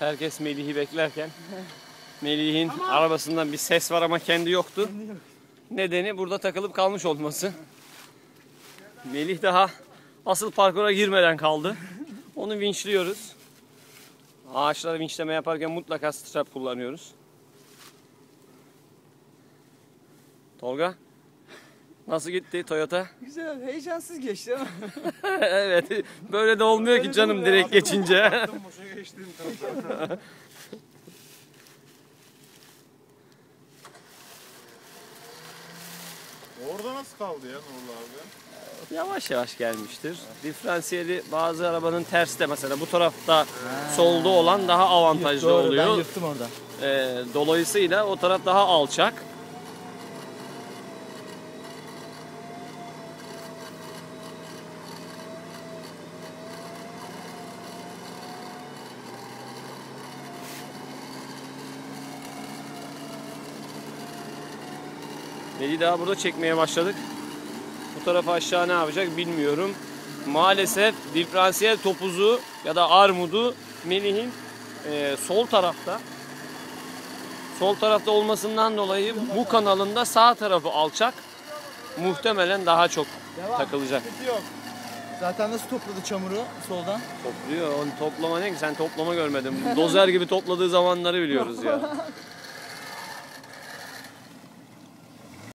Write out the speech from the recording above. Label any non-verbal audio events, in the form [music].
Herkes Melih'i beklerken [laughs] Melih'in arabasından bir ses var ama kendi yoktu. Nedeni burada takılıp kalmış olması. Melih daha asıl parkura girmeden kaldı. Onu vinçliyoruz. Ağaçları vinçleme yaparken mutlaka strap kullanıyoruz. Tolga nasıl gitti Toyota? Güzel, heyecansız geçti ama. [laughs] evet böyle de olmuyor ki canım direkt geçince. [laughs] Boşa geçtiğim tarafta. Orada nasıl kaldı ya Nurullah abi? Yavaş yavaş gelmiştir. Diferansiyeli bazı arabanın ters de mesela bu tarafta solda olan daha avantajlı Doğru, ben oluyor. yırttım orada. Ee, dolayısıyla o taraf daha alçak. Melih daha burada çekmeye başladık. Bu tarafa aşağı ne yapacak bilmiyorum. Maalesef diferansiyel topuzu ya da armudu Melih'in e, sol tarafta. Sol tarafta olmasından dolayı bu kanalında sağ tarafı alçak. Muhtemelen daha çok Devam. takılacak. Zaten nasıl topladı çamuru soldan? Topluyor. Onu toplama ne ki? Sen toplama görmedin. Dozer gibi topladığı zamanları biliyoruz ya. [laughs]